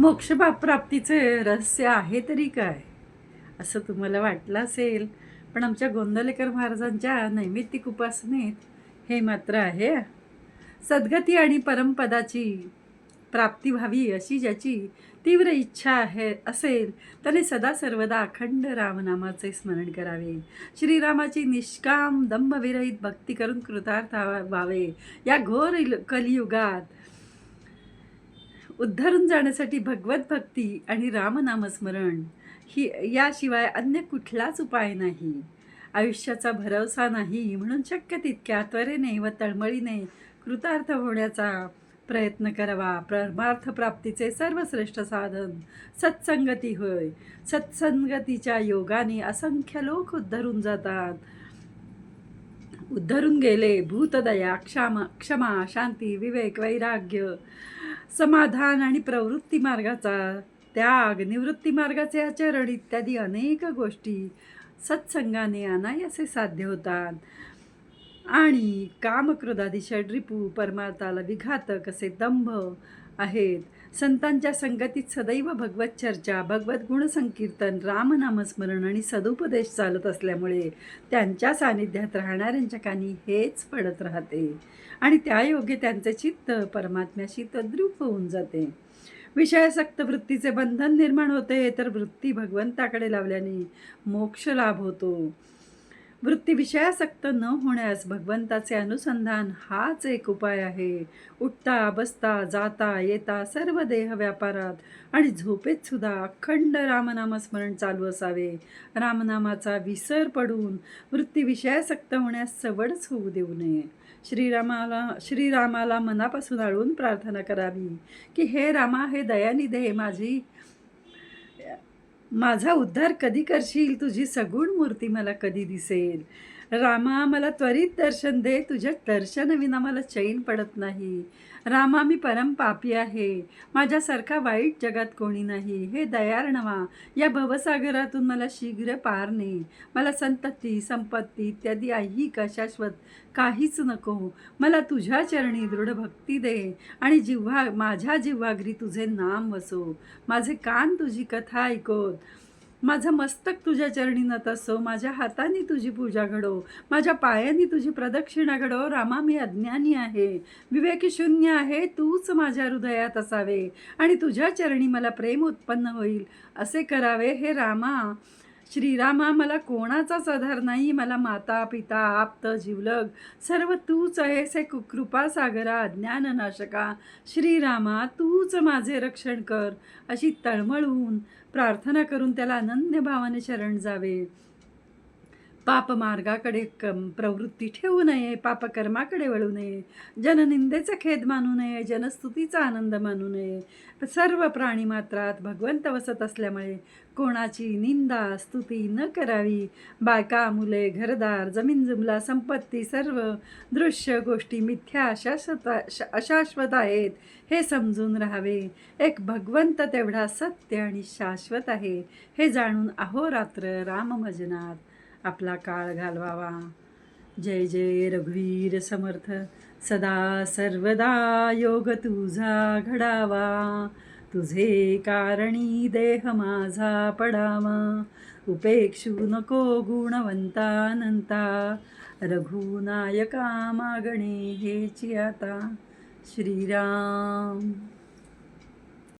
मोक्षप्राप्तीचे रहस्य आहे तरी काय? असं तुम्हाला वाटलं असेल. पण आमच्या गोंदलेकर महाराजांच्या नैमित्तिक उपासनेत हे मात्र आहे. सद्गती आणि परमपदाची प्राप्ती व्हावी अशी ज्याची तीव्र इच्छा आहे असेल त्याने सदा सर्वदा अखंड रामनामाचे स्मरण करावे. श्रीरामाची निष्काम दंभविरहित भक्ती करून कृतार्थ व्हावे. या घोर कलियुगात उद्धरून जाण्यासाठी भगवत भक्ती आणि रामनामस्मरण ही याशिवाय अन्य कुठलाच उपाय नाही. आयुष्याचा भरवसा नाही म्हणून शक्य तितक्या त्वरेने व तळमळीने कृतार्थ होण्याचा प्रयत्न करावा. परमार्थ प्राप्तीचे सर्वश्रेष्ठ साधन सत्संगती होय. सत्संगतीच्या योगाने असंख्य लोक उद्धरून जातात. उद्धरून गेले भूतदया क्षमा क्षमा शांती विवेक वैराग्य समाधान आणि प्रवृत्ती मार्गाचा त्याग निवृत्ती मार्गाचे आचरण इत्यादी अनेक गोष्टी सत्संगाने अनायासे साध्य होतात. आणि कामक्रोधादी षड्रिपू परमार्थाला विघातक असे दंभ आहेत. संतांच्या संगतीत सदैव भगवत चर्चा भगवत गुणसंकीर्तन रामनामस्मरण आणि सदुपदेश चालत असल्यामुळे त्यांच्या सानिध्यात राहणाऱ्यांच्या कानी हेच पडत राहते. आणि त्यायोगे त्यांचे चित्त परमात्म्याशी तद्रूप होऊन जाते. विषयासक्त वृत्तीचे बंधन निर्माण होते तर वृत्ती भगवंताकडे लावल्याने मोक्ष लाभ होतो. वृत्तीविषयासक्त न होण्यास भगवंताचे अनुसंधान हाच एक उपाय आहे. उठता बसता जाता येता सर्व देह व्यापारात आणि झोपेत सुद्धा अखंड रामनामस्मरण चालू असावे. रामनामाचा विसर पडून वृत्तीविषयासक्त होण्यास सवडच होऊ देऊ नये. श्रीरामाला श्रीरामाला मनापासून आळून प्रार्थना करावी की हे रामा हे दयानिधे माझी माझा उद्धार कधी करशील? तुझी सगुण मूर्ती मला कधी दिसेल? रामा मला त्वरित दर्शन दे. तुझ्या दर्शनविना मला चैन पडत नाही. रामा मी परम पापी आहे. माझ्यासारखा वाईट जगात कोणी नाही. हे दयार्णवा या भवसागरातून मला शीघ्र पार ने. मला संतती संपत्ती इत्यादी ऐहिक शाश्वत? काहीच नको. मला तुझ्या चरणी दृढ भक्ती दे. आणि जिव्हा माझ्या जिव्हाग्री तुझे नाम वसो. माझे कान तुझी कथा ऐकोत. माझं मस्तक तुझ्या चरणी नतसो माझ्या हाताने तुझी पूजा घडो माझ्या पायाने तुझी प्रदक्षिणा घडो रामा मी अज्ञानी आहे. विवेकी शून्य आहे तूच माझ्या हृदयात असावे आणि तुझ्या चरणी मला प्रेम उत्पन्न होईल. असे करावे हे रामा. श्रीरामा मला कोणाचाच आधार नाही? मला माता पिता आप्त जिवलग सर्व तूच आहेस हे कु- कृपा सागरा ज्ञाननाशका. श्रीरामा तूच माझे रक्षण कर अशी तळमळून प्रार्थना करून त्याला अनन्य भावाने शरण जावे. पापमार्गाकडे कम प्रवृत्ती ठेवू नये पापकर्माकडे वळू नये जननिंदेचा खेद मानू नये जनस्तुतीचा आनंद मानू नये. सर्व प्राणी मात्रात भगवंत वसत असल्यामुळे कोणाची निंदा स्तुती न करावी. बायका मुले घरदार जमीन जुमला संपत्ती सर्व दृश्य गोष्टी मिथ्या अशाश्वत अशाश्वत आहेत हे समजून राहावे. एक भगवंत तेवढा सत्य आणि शाश्वत आहे हे जाणून अहोरात्र रामभजनात आपला काळ घालवावा. जय जय रघुवीर समर्थ. सदा सर्वदा योग तुझा घडावा. तुझे कारणी देह माझा पडावा. उपेक्षू नको गुणवंतानंता. रघुनायका मागणे हेची आता. श्रीराम.